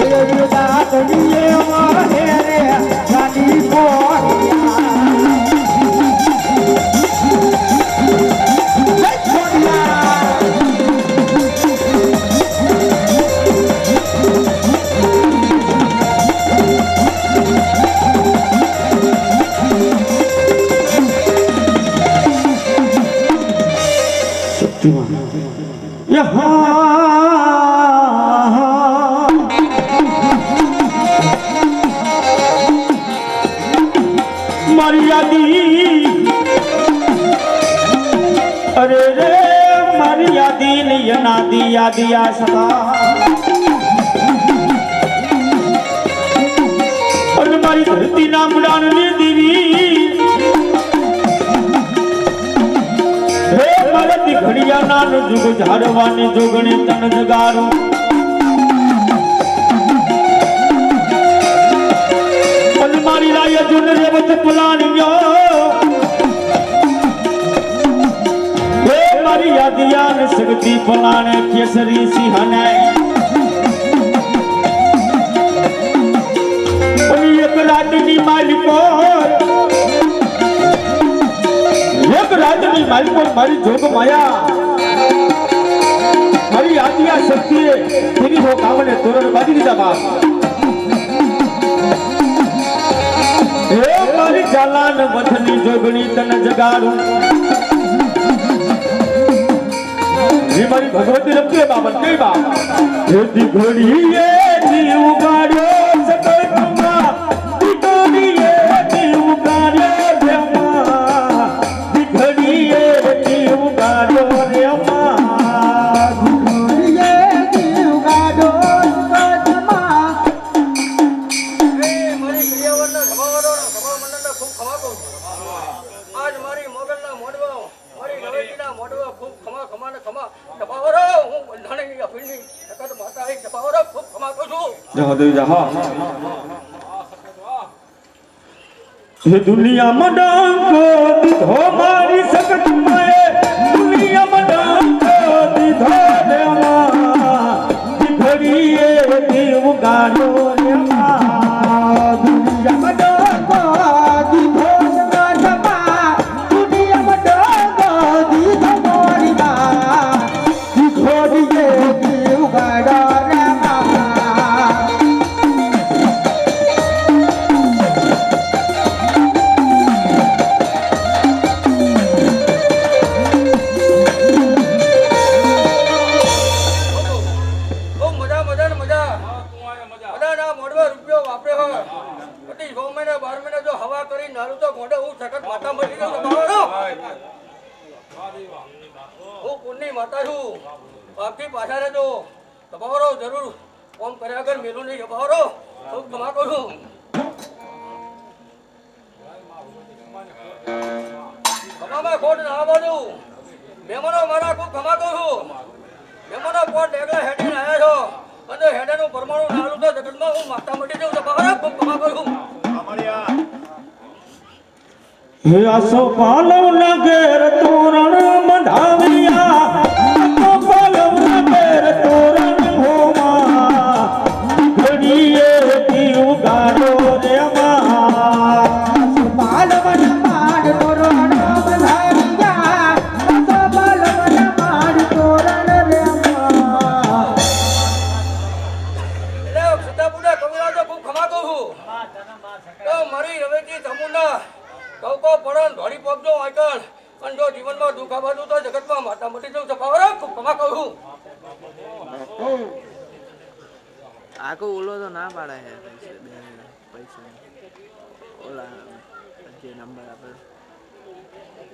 વહે રે આવડ કોડિયા શક્તિમાન અરે રે, મારી યાદી ની યનાદી યાદી આ સદા અરે મારી ધરતી ના મુડાન ને દીવી. હે મારતી ઘડિયા નાનો જુગ ઝાડવાની જોગણી તન જગારું મારી રાય જુન રેવત પુલાણીયો સગતી પલાણે કેસરી સિંહને. એક રાતની માલિકો, એક રાતની માલિકો મારી જોગ માયા. મારી આદિયા શક્તિએ તેની હો કામને તોરણ બાંધી દીધા બાપ. હે મારી જાલાન મથની જોગણી તને જગાડું. હે મારી ભગવતી રમતી બાબત કઈ બાપ હે હે દુનિયામાં ડાંકો દીધો મારી સખત માએ દુનિયામાં ડાંકો દીધો રે માં માં માતા છું. પાપથી પાછા રહેજો. સભાવાળો જરૂર. કોમ કર્યા આગળ મેલું નહીં સભાવાળો ખૂબ કમા કરું મહેમાનો મારા ખૂબ કમા કરું મહેમાનો પોટ ડેગલા હેડીને આવ્યા છો. અને હેઠેનું પરમાણુ નાલું તો જગતમાં હું માતા મટી જાઉં સભાવાળો ખૂબ કમા કરું હે આસો પાલવ નગર તોરણ મંધાવ્યા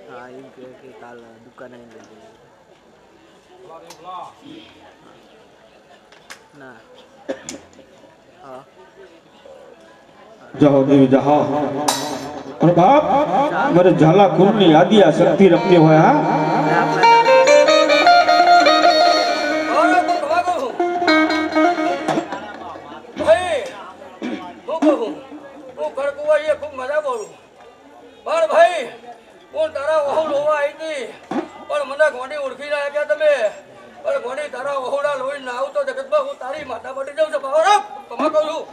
હા એમ કે કે કાલ દુકાને લઈ જઈએ ના હા જાઓ દેવી જાઓ અને બાપ મારે ઝાલા કુળની યાદી આ શક્તિ રમતી હોય હા હું તારી માતા પડી જાઉં છું બાવરા. ખમા કહું છું.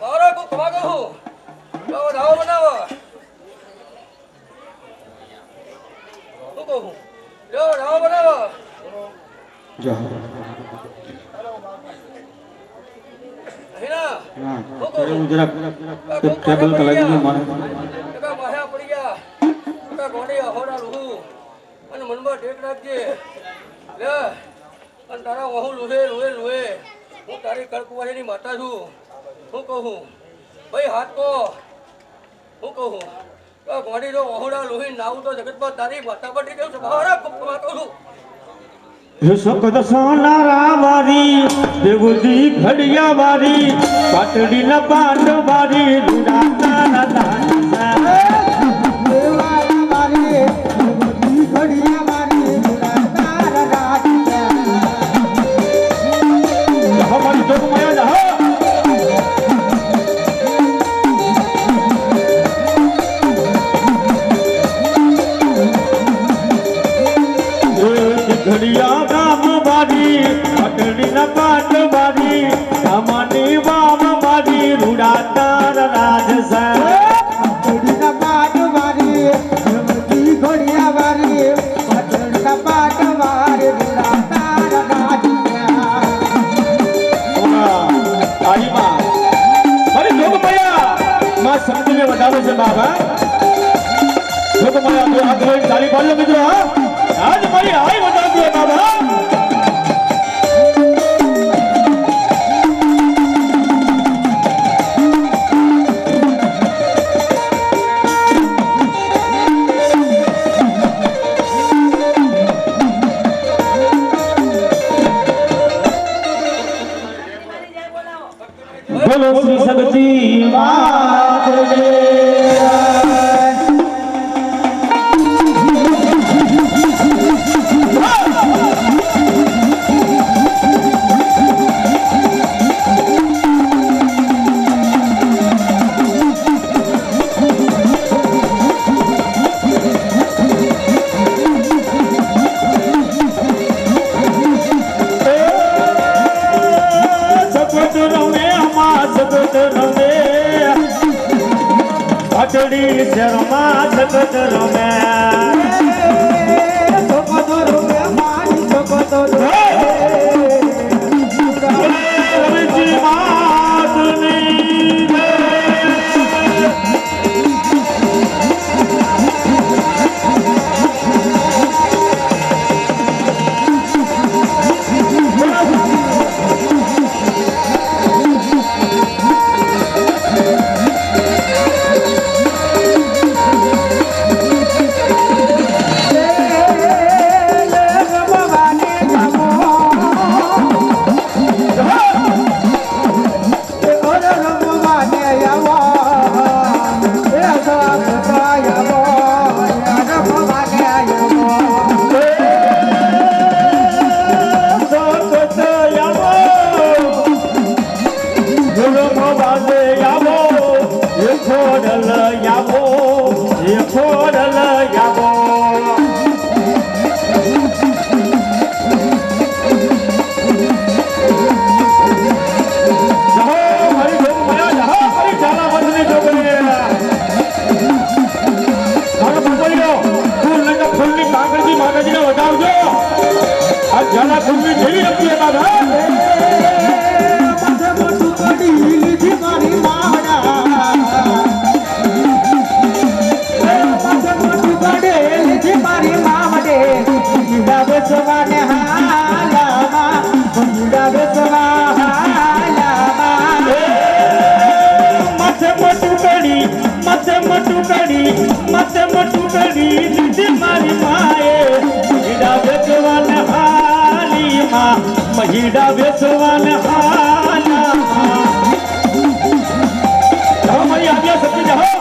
બાવરા હું ખમા કહું લાવો ધાવો બનાવો. શું કહું જો ધાવો બનાવો. હા હું જરાક. ટેબલ લાગી ગયું. ગોડી લુહુ અને મનમાં ટેક રાખજે. વહુ લુહે લુહે લુહે. હું તારી કળકુવારીની માતા છું. શું કહું? ભાઈ હાથ કહો શું કહું? તો ગોડી જો વહુડા લુહી નાવું તો જગતમાં તારી માતા પડી ગયું છે. મારા કુકમાં કહું છું. હે સોનારા વારી દેવજી ઘડિયા વારી પાટડી ના પાંડ વારી રૂડાતા ના દાન હમારી ઘડિયા ગામ બારી પાટડી ના પાંડ વારી સામાની વામ રૂડા તાર રાજ સા આઈમાં મારી જોગમાયા માં સમજીને વધારે છે બાબા જોગમાયા તો આગળ તાળી પાડજો મિત્રો હા? આજ મારી આઈ વધારજો બાબા પાટડી શર્મા જગત રમે. ઈડા વેચવાના હાલા જાઓ મારી આગ્યા સતી જાઓ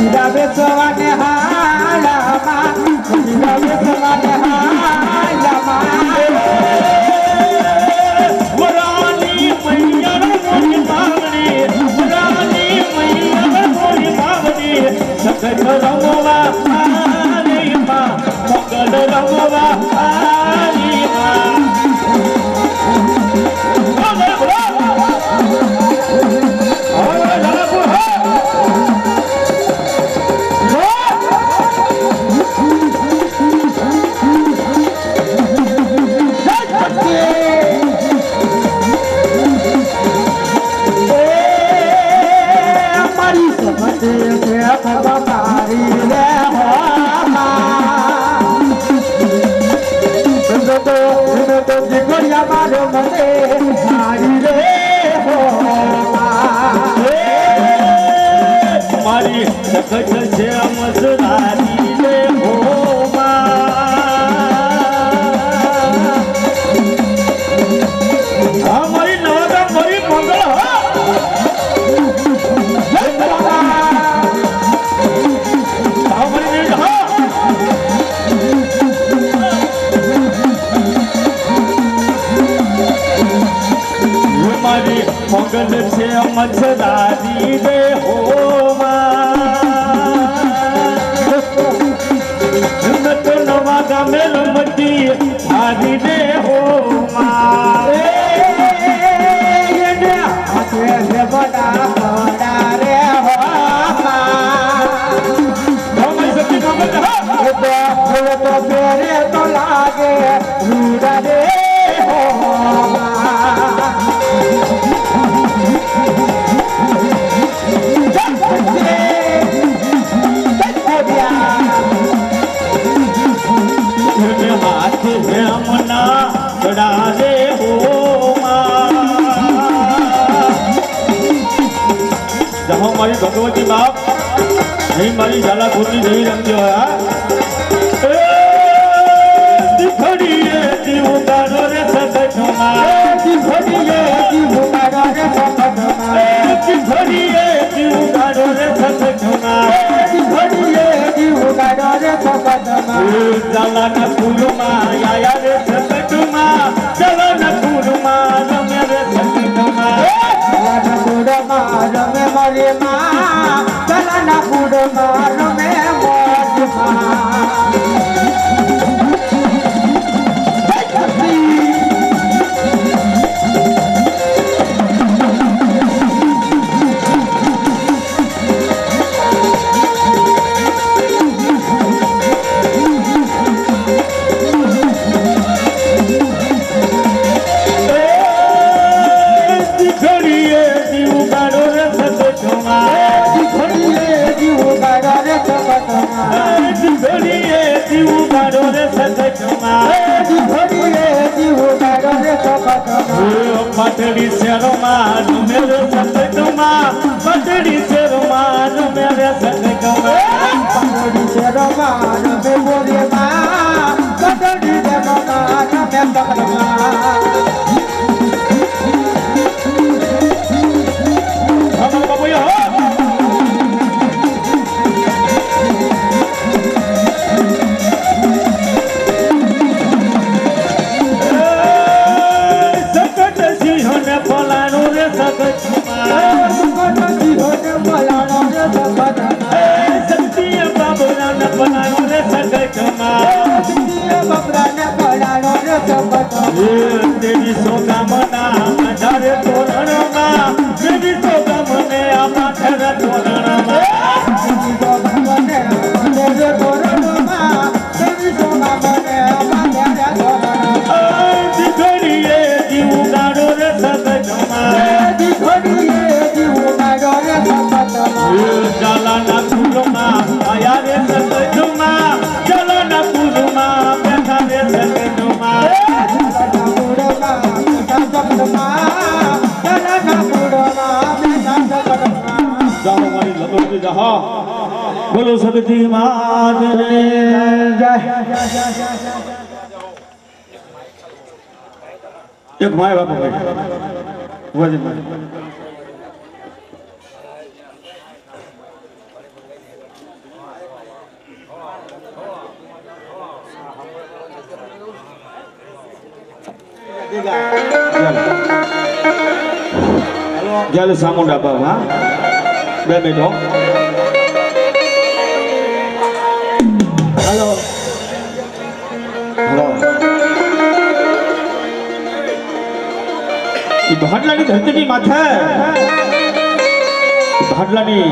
ડાબે સવાને હા મારી ભગવતી બાપ એ મારી ઝાલાપુરની જેવી રમતી હોય હા? ধরিয়ে দিউ গাড়রে ফসনা ধরিয়ে দিউ গাড়রে ফসনা ফুল બોલો સદતી માત એક માય બાપુ ભાઈ વજન મારી. ચાલો સામુંડા બાપ ભાડલાની ધરતીની માથે. ભાડલાની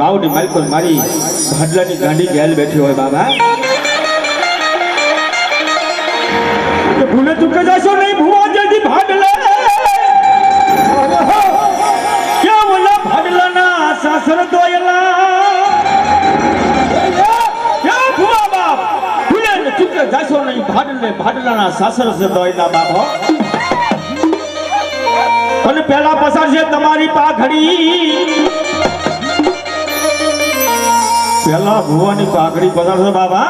વાવની માલકો મારી ભાડલાની ગાંડી ગેલ બેઠી હોય બાબા. ભૂલે ચૂકે જશો નહીં, ભૂવા જલ્દી ભાડલે. ક્યાં બોલા ભાડલાના સાસર દોયલા? ક્યાં ભુવા બાપ ભૂલે ચૂકે જશો નહીં, ભાડલે ભાડલાના સાસર દોયલા બાપ. તમારી પાઘડી. પેલા ભુવાની પાઘડી પધારશો બાબા.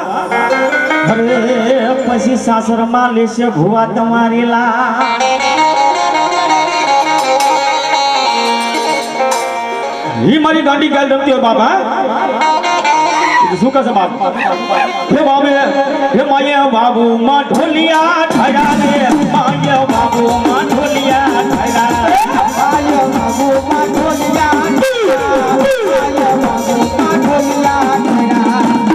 પછી સાસરમાં લેશે ભુવા તમારી લા ઈ મારી ગાંડી ગાલ રમતી હોય બાબા. શું કહે છે બાપ હે બાબે હે માયા બાબુ માં ઢોલિયા ઠાયા રે માયા બાબુ માં ઢોલિયા ઠાયા આયો બાબુ માઠોલિયા આયો બાબુ માઠોલિયા અમારી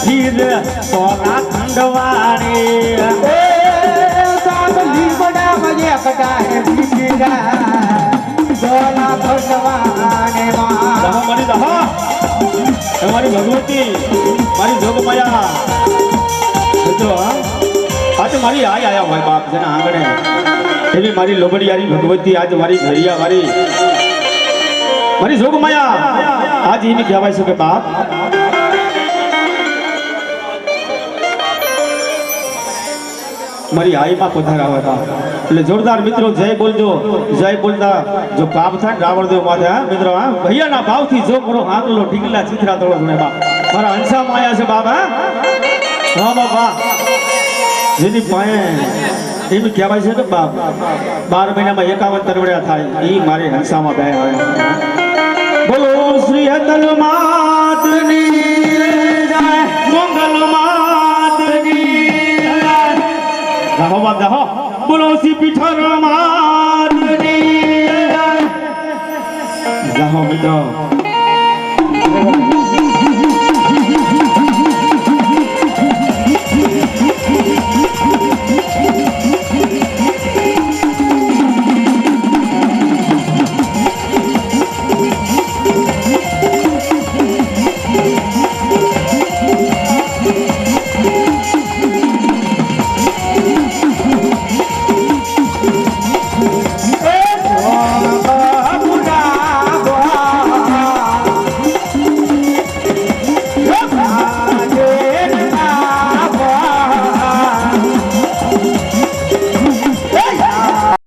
ડાળ મીઠી રે સોના ખંડવાણી એ સાત લીમડા મજે કટાએ બીજીરા દોલા ભગવાને માં. મારી દહો. મારી ભગવતી મારી જોગમાયા. જો આજે મારી આઈ આયા હોય બાપ જેના આંગણે. એવી મારી લોબડિયારી ભગવતી આજ મારી ઘરિયા મારી મારી જોગમાયા. આજ એને કહેવાય છે કે બાપ મારી આઈમાં પધારા હતા. એટલે જોરદાર મિત્રો, જય બોલજો. જય બોલતા જો પાપ થાય રાવણદેવ માથે, હા હા? ભૈયાના ભાવથી જો કરો હાંકલો ઢીકલા ચિત્રા તળો ને બાપ મારા હંસામાં આવ્યા છે બાબા, હા? બાબા. જેની પાસે એમ કહેવાય છે કે બાપ, બાર મહિનામાં એકાવન તરવડ્યા થાય એ મારે હંસામાં બે હોય. બોલો શ્રી હેતલ માતની મંગલ માતની અવાજ હો બોલો સી પીઠર મારની જાહો મિત્રો.